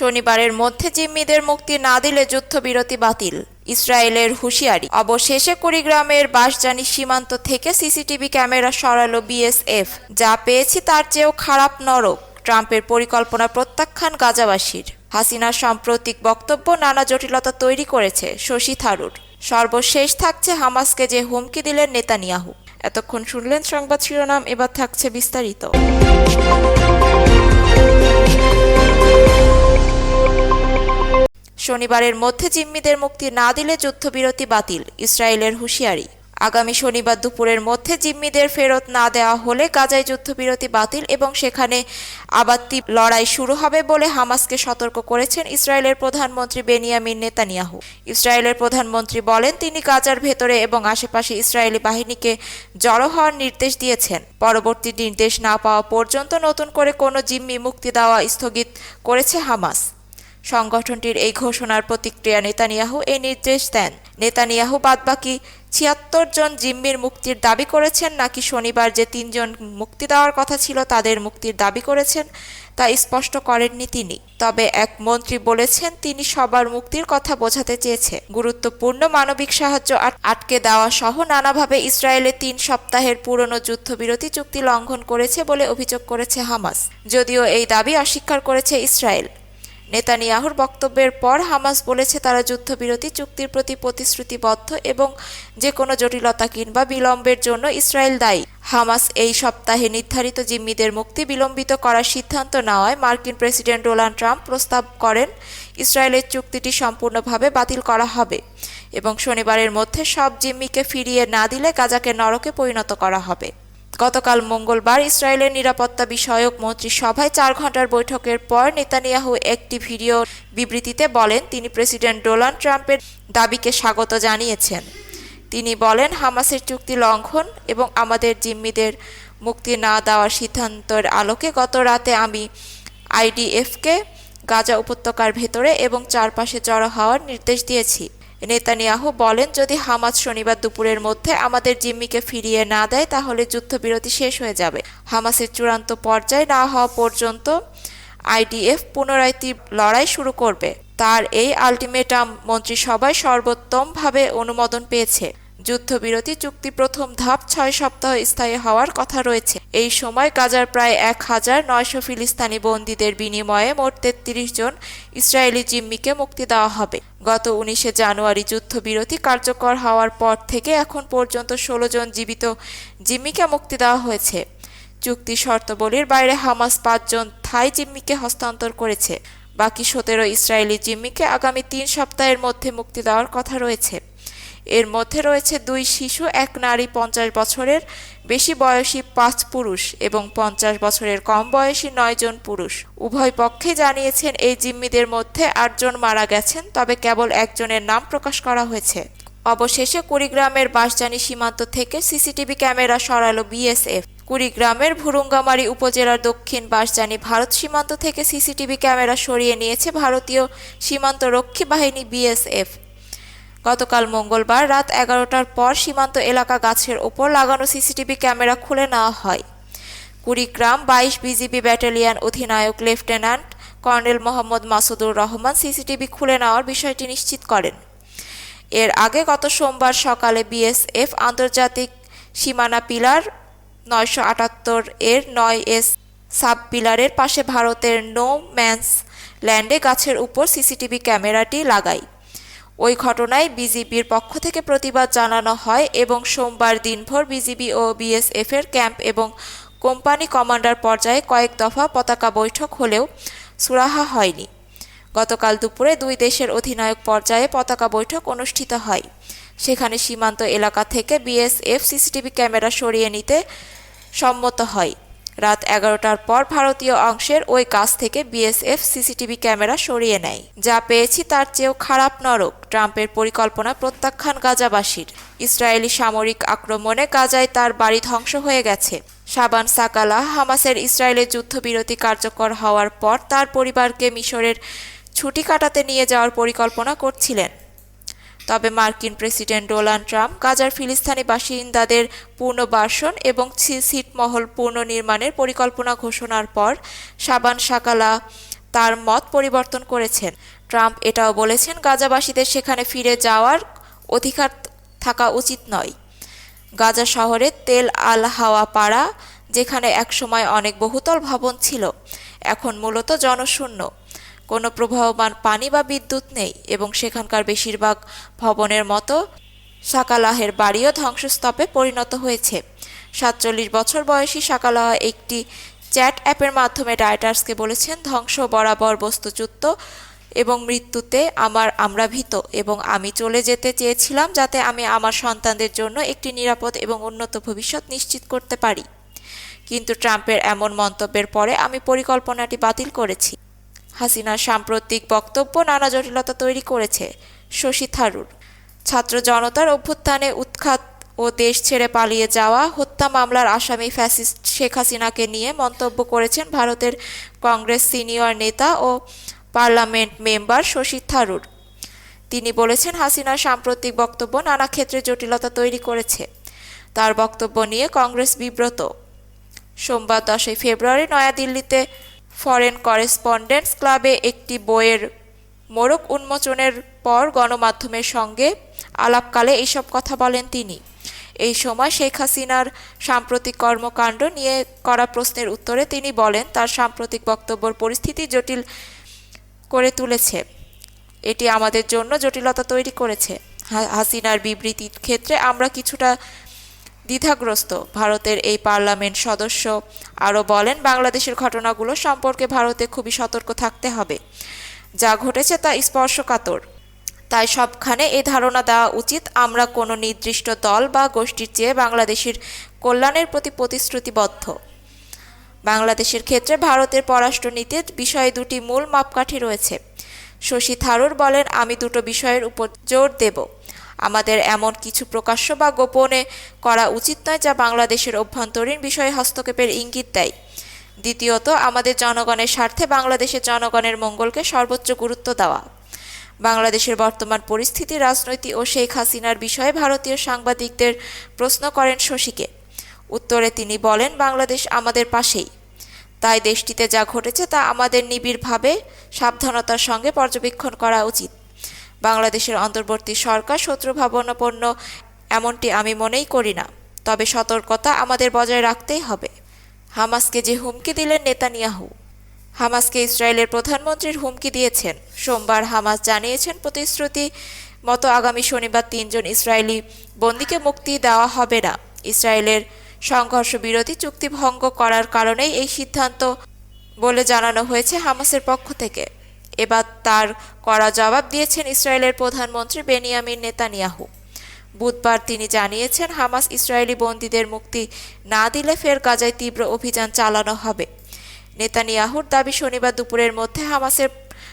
শনিবারের মধ্যে জিম্মিদের মুক্তি না দিলে যুদ্ধবিরতি বাতিল। ইসরায়েলের হুঁশিয়ারি। অবশেষে কুড়িগ্রামের বাঁশজানি সীমান্ত থেকে সিসিটিভি ক্যামেরা সরালো বিএসএফ। যা পেয়েছি তার চেয়েও খারাপ নরক, ট্রাম্পের পরিকল্পনা প্রত্যাখ্যান গাজাবাসীর। হাসিনার সাম্প্রতিক বক্তব্য নানা জটিলতা তৈরি করেছে, শশী থারুর। সর্বশেষ থাকছে হামাসকে যে হুমকি দিলেন নেতানিয়াহু। এতক্ষণ শুনলেন সংবাদ শিরোনাম, এবার থাকছে বিস্তারিত। শনিবারের মধ্যে জিম্মিদের মুক্তি না দিলে যুদ্ধবিরতি বাতিল, ইসরায়েলের হুঁশিয়ারি। আগামী শনিবার দুপুরের মধ্যে জিম্মিদের ফেরত না দেওয়া হলে গাজায় যুদ্ধবিরতি বাতিল এবং সেখানে আবাত্তি লড়াই শুরু হবে বলে হামাসকে সতর্ক করেছেন ইসরায়েলের প্রধানমন্ত্রী বেনিয়ামিন নেতানিয়াহু। ইসরায়েলের প্রধানমন্ত্রী বলেন, তিনি গাজার ভেতরে এবং আশেপাশে ইসরায়েলি বাহিনীকে জড়ো হওয়ার নির্দেশ দিয়েছেন। পরবর্তী নির্দেশ না পাওয়া পর্যন্ত নতুন করে কোনো জিম্মি মুক্তি দেওয়া স্থগিত করেছে হামাস। সংগঠনটির এই ঘোষণার প্রতিক্রিয়া নেতানিয়াহু এই নির্দেশ দেন। নেতানিয়াহু বাদবাকি ছিয়াত্তর জন জিম্মির মুক্তির দাবি করেছেন, নাকি শনিবার যে তিনজন মুক্তি দেওয়ার কথা ছিল তাদের মুক্তির দাবি করেছেন তা স্পষ্ট করেননি তিনি। তবে এক মন্ত্রী বলেছেন, তিনি সবার মুক্তির কথা বোঝাতে চেয়েছে। গুরুত্বপূর্ণ মানবিক সাহায্য আটকে দেওয়া সহ নানাভাবে ইসরায়েলে তিন সপ্তাহের পুরনো যুদ্ধবিরতি চুক্তি লঙ্ঘন করেছে বলে অভিযোগ করেছে হামাস। যদিও এই দাবি অস্বীকার করেছে ইসরায়েল। নেতানিয়াহুর বক্তব্যের পর হামাস বলেছে, তারা যুদ্ধবিরতি চুক্তির প্রতি প্রতিশ্রুতিবদ্ধ এবং যে কোনো জটিলতা কিংবা বিলম্বের জন্য ইসরায়েল দায়ী। হামাস এই সপ্তাহে নির্ধারিত জিম্মিদের মুক্তি বিলম্বিত করার সিদ্ধান্ত নেওয়ায় মার্কিন প্রেসিডেন্ট ডোনাল্ড ট্রাম্প প্রস্তাব করেন, ইসরায়েলের চুক্তিটি সম্পূর্ণভাবে বাতিল করা হবে এবং শনিবারের মধ্যে সব জিম্মিকে ফিরিয়ে না দিলে গাজাকে নরকে পরিণত করা হবে। গতকাল মঙ্গলবার ইসরায়েলের নিরাপত্তা বিষয়ক মন্ত্রিসভায় চার ঘণ্টার বৈঠকের পর নেতানিয়াহু একটি ভিডিও বিবৃতিতে বলেন, তিনি প্রেসিডেন্ট ডোনাল্ড ট্রাম্পের দাবিকে স্বাগত জানিয়েছেন। তিনি বলেন, হামাসের চুক্তি লঙ্ঘন এবং আমাদের জিম্মিদের মুক্তি না দেওয়ার সিদ্ধান্তের আলোকে গত রাতে আমি আইডিএফকে গাজা উপত্যকার ভেতরে এবং চারপাশে জড়ো হওয়ার নির্দেশ দিয়েছি। নেতানিয়াহু বলেন, যদি হামাজ শনিবার দুপুরের মধ্যে আমাদের জিম্মিকে ফিরিয়ে না দেয়, তাহলে যুদ্ধবিরতি শেষ হয়ে যাবে। হামাসের চূড়ান্ত পর্যায়ে না হওয়া পর্যন্ত আইডিএফ পুনরায় লড়াই শুরু করবে। তার এই আলটিমেটাম মন্ত্রিসভায় সর্বোত্তমভাবে অনুমোদন পেয়েছে। যুদ্ধবিরতি চুক্তি প্রথম ধাপ ছয় সপ্তাহ স্থায়ী হওয়ার কথা রয়েছে। এই সময় গাজার প্রায় এক হাজার নয়শো ফিলিস্তানি বন্দীদের বিনিময়ে মোট তেত্রিশ জন ইসরায়েলি জিম্মিকে মুক্তি দেওয়া হবে। গত উনিশে জানুয়ারি যুদ্ধবিরতি কার্যকর হওয়ার পর থেকে এখন পর্যন্ত ষোলো জন জীবিত জিম্মিকে মুক্তি দেওয়া হয়েছে। চুক্তি শর্তাবলীর বাইরে হামাস পাঁচজন থাই জিম্মিকে হস্তান্তর করেছে। বাকি সতেরো ইসরায়েলি জিম্মিকে আগামী তিন সপ্তাহের মধ্যে মুক্তি দেওয়ার কথা রয়েছে। এর মধ্যে রয়েছে দুই শিশু, এক নারী পঞ্চাশ বছরের, বেশি বয়সী পাঁচ পুরুষ এবং পঞ্চাশ বছরের কম বয়সী নয় জন পুরুষ। উভয় পক্ষে জানিয়েছেন এই জিম্মিদের মধ্যে আটজন মারা গেছেন, তবে কেবল একজনের নাম প্রকাশ করা হয়েছে। অবশেষে কুড়িগ্রামের বাঁশজানি সীমান্ত থেকে সিসিটিভি ক্যামেরা সরালো বিএসএফ। কুড়িগ্রামের ভুরুঙ্গামারী উপজেলার দক্ষিণ বাঁশজানি ভারত সীমান্ত থেকে সিসিটিভি ক্যামেরা সরিয়ে নিয়েছে ভারতীয় সীমান্ত রক্ষী বাহিনী বিএসএফ। গতকাল মঙ্গলবার রাত এগারোটার পর সীমান্ত এলাকা গাছের ওপর লাগানো সিসিটিভি ক্যামেরা খুলে নেওয়া হয়। কুড়িগ্রাম বাইশ বিজিবি ব্যাটালিয়ন অধিনায়ক lieutenant colonel Mohammad Masudur Rahman CCTV খুলে নেওয়ার বিষয়টি নিশ্চিত করেন। এর আগে গত সোমবার সকালে বিএসএফ আন্তর্জাতিক সীমানা পিলার নয়শো আটাত্তর এর নয় এস সাব পিলারের পাশে ভারতের নো ম্যানস ল্যান্ডে গাছের উপর সিসিটিভি ক্যামেরাটি লাগায়। ওই ঘটনায় বিজিবির পক্ষ থেকে প্রতিবাদ জানানো হয় এবং সোমবার দিনভর বিজিবি ও বিএসএফ এর ক্যাম্প এবং কোম্পানি কমান্ডার পর্যায়ে কয়েক দফা পতাকা বৈঠক হলেও সুরাহা হয়নি। গতকাল দুপুরে দুই দেশের অধিনায়ক পর্যায়ে পতাকা বৈঠক অনুষ্ঠিত হয়। সেখানে সীমান্ত এলাকা থেকে বিএসএফ সিসিটিভি ক্যামেরা সরিয়ে নিতে সম্মত হয়। রাত এগারোটার পর ভারতীয় অংশের ওই কাছ থেকে বিএসএফ সিসিটিভি ক্যামেরা সরিয়ে নেয়। যা পেয়েছি তার চেয়েও খারাপ নরক, ট্রাম্পের পরিকল্পনা প্রত্যাখ্যান গাজাবাসীর। ইসরায়েলি সামরিক আক্রমণে গাজায় তার বাড়ি ধ্বংস হয়ে গেছে। শাবান সাকালা হামাসের ইসরায়েলের যুদ্ধবিরতি কার্যকর হওয়ার পর তার পরিবারকে মিশরের ছুটি কাটাতে নিয়ে যাওয়ার পরিকল্পনা করছিলেন। তবে মার্কিন প্রেসিডেন্ট ডোনাল্ড ট্রাম্প গাজার ফিলিস্তিনি বাসিন্দাদের পুনর্বাসন এবং ছিটমহল পুনর্নির্মাণের পরিকল্পনা ঘোষণার পর সাবান সাকালা তার মত পরিবর্তন করেছেন। ট্রাম্প এটাও বলেছেন, গাজাবাসীদের সেখানে ফিরে যাওয়ার অধিকার থাকা উচিত নয়। গাজা শহরে তেল আল হাওয়া পাড়া, যেখানে একসময় অনেক বহুতল ভবন ছিল, এখন মূলত জনশূন্য। কোনো প্রবাহমান পানি বা বিদ্যুৎ নেই এবং সেখানকার বেশিরভাগ ভবনের মতো সাকালাহের বাড়িও ধ্বংসস্তপে পরিণত হয়েছে। সাতচল্লিশ বছর বয়সী সাকালাহ একটি চ্যাট অ্যাপের মাধ্যমে রাইটার্সকে বলেছেন, ধ্বংস বরাবর বস্তুচ্যুত এবং মৃত্যুতে আমার আমরা ভীত এবং আমি চলে যেতে চেয়েছিলাম যাতে আমি আমার সন্তানদের জন্য একটি নিরাপদ এবং উন্নত ভবিষ্যৎ নিশ্চিত করতে পারি। কিন্তু ট্রাম্পের এমন মন্তব্যের পরে আমি পরিকল্পনাটি বাতিল করেছি। হাসিনার সাম্প্রতিক বক্তব্য নানা জটিলতা তৈরি করেছে, শশী থারুর। ছাত্র জনতার অভ্যুত্থানে উৎখাত ও দেশ ছেড়ে পালিয়ে যাওয়া, হত্যা মামলার আসামি ফ্যাসিস্ট শেখ হাসিনাকে নিয়ে মন্তব্য করেছেন ভারতের কংগ্রেস সিনিয়র নেতা ও পার্লামেন্ট মেম্বার শশী থারুর। তিনি বলেছেন, হাসিনার সাম্প্রতিক বক্তব্য নানা ক্ষেত্রে জটিলতা তৈরি করেছে। তার বক্তব্য নিয়ে কংগ্রেস বিব্রত। সোমবার দশই ফেব্রুয়ারি নয়াদিল্লিতে ফরেন করেসপন্ডেন্টস ক্লাবে একটি বইয়ের মোড়ক উন্মোচনের পর গণমাধ্যমের সঙ্গে আলাপকালে এইসব কথা বলেন তিনি। এই সময় শেখ হাসিনার সাম্প্রতিক কর্মকাণ্ড নিয়ে করা প্রশ্নের উত্তরে তিনি বলেন, তার সাম্প্রতিক বক্তব্যর পরিস্থিতি জটিল করে তুলেছে। এটি আমাদের জন্য জটিলতা তৈরি করেছে। হাসিনার বিবৃতির ক্ষেত্রে আমরা কিছুটা দ্বিধাগ্রস্ত। ভারতের এই পার্লামেন্ট সদস্য আরও বলেন, বাংলাদেশের ঘটনাগুলো সম্পর্কে ভারতে খুবই সতর্ক থাকতে হবে। যা ঘটেছে তা স্পর্শকাতর। তাই সবখানে এই ধারণা দেওয়া উচিত, আমরা কোনো নির্দিষ্ট দল বা গোষ্ঠীর চেয়ে বাংলাদেশের কল্যাণের প্রতি প্রতিশ্রুতিবদ্ধ। বাংলাদেশের ক্ষেত্রে ভারতের পররাষ্ট্রনীতির বিষয়ে দুটি মূল মাপকাঠি রয়েছে। শশী থারুর বলেন, আমি দুটো বিষয়ের উপর জোর দেব। আমাদের এমন কিছু প্রকাশ্য বা গোপনে করা উচিত নয় যা বাংলাদেশের অভ্যন্তরীণ বিষয়ে হস্তক্ষেপের ইঙ্গিত দেয়। দ্বিতীয়ত, আমাদের জনগণের স্বার্থে বাংলাদেশের জনগণের মঙ্গলকে সর্বোচ্চ গুরুত্ব দেওয়া। বাংলাদেশের বর্তমান পরিস্থিতি রাজনৈতিক ও শেখ হাসিনার বিষয়ে ভারতীয় সাংবাদিকদের প্রশ্ন করেন শশীকে। উত্তরে তিনি বলেন, বাংলাদেশ আমাদের পাশেই। তাই দেশটিতে যা ঘটেছে তা আমাদের নিবিড়ভাবে সাবধানতার সঙ্গে পর্যবেক্ষণ করা উচিত। বাংলাদেশের অন্তর্বর্তী সরকার শত্রুভাবনাপন্ন এমনটি আমি মনেই করি না। তবে সতর্কতা আমাদের বজায় রাখতেই হবে। হামাসকে যে হুমকি দিলেন নেতানিয়াহু, হামাসকে ইসরায়েলের প্রধানমন্ত্রীর হুমকি দিয়েছেন। সোমবার হামাস জানিয়েছেন প্রতিশ্রুতি মতো আগামী শনিবার তিনজন ইসরায়েলি বন্দীকে মুক্তি দেওয়া হবে না। ইসরায়েলের সংঘর্ষ বিরতি চুক্তি ভঙ্গ করার কারণেই এই সিদ্ধান্ত বলে জানানো হয়েছে হামাসের পক্ষ থেকে। এবার তার কড়া জবাব দিয়েছেন ইসরায়েলের প্রধানমন্ত্রী বেনিয়ামিন নেতানিয়াহু। বুধবার তিনি জানিয়েছেন, হামাস ইসরায়েলি বন্দীদের মুক্তি না দিলে ফের গাজায় তীব্র অভিযান চালানো হবে। নেতানিয়াহুর দাবি শনিবার দুপুরের মধ্যে হামাসের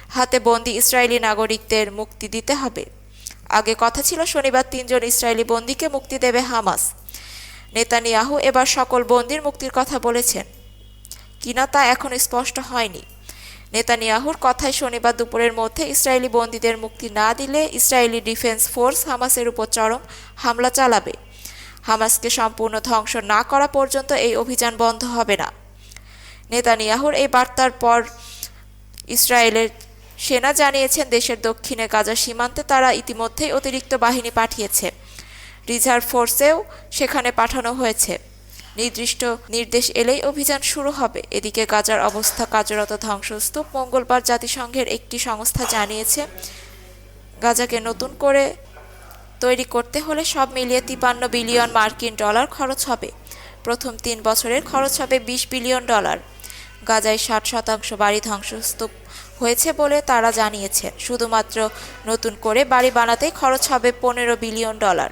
হাতে বন্দি ইসরায়েলি নাগরিকদের মুক্তি দিতে হবে। আগে কথা ছিল, শনিবার তিনজন ইসরায়েলি বন্দীকে মুক্তি দেবে হামাস। নেতানিয়াহু এবার সকল বন্দির মুক্তির কথা বলেছেন। কিনা তা এখন স্পষ্ট হয়নি। নেতানিয়াহুর কথায় শনিবার দুপুরের মধ্যে ইসরায়েলি বন্দীদের মুক্তি না দিলে ইসরায়েলি ডিফেন্স ফোর্স হামাসের উপর চরম হামলা চালাবে। হামাসকে সম্পূর্ণ ধ্বংস না করা পর্যন্ত এই অভিযান বন্ধ হবে না। নেতানিয়াহুর এই বার্তার পর ইসরায়েলের সেনা জানিয়েছেন দেশের দক্ষিণে গাজা সীমান্তে তারা ইতিমধ্যেই অতিরিক্ত বাহিনী পাঠিয়েছে। রিজার্ভ ফোর্সেও সেখানে পাঠানো হয়েছে। নির্দিষ্ট নির্দেশ এলেই অভিযান শুরু হবে। এদিকে গাজার অবস্থা কার্যরত ধ্বংসস্তূপ মঙ্গলবার জাতিসংঘের একটি সংস্থা জানিয়েছে, গাজাকে নতুন করে তৈরি করতে হলে সব মিলিয়ে তিপান্ন বিলিয়ন মার্কিন ডলার খরচ হবে। প্রথম তিন বছরের খরচ হবে বিশ বিলিয়ন ডলার। গাজায় ষাট শতাংশ বাড়ি ধ্বংসস্তূপ হয়েছে বলে তারা জানিয়েছেন শুধুমাত্র নতুন করে বাড়ি বানাতেই খরচ হবে পনেরো বিলিয়ন ডলার।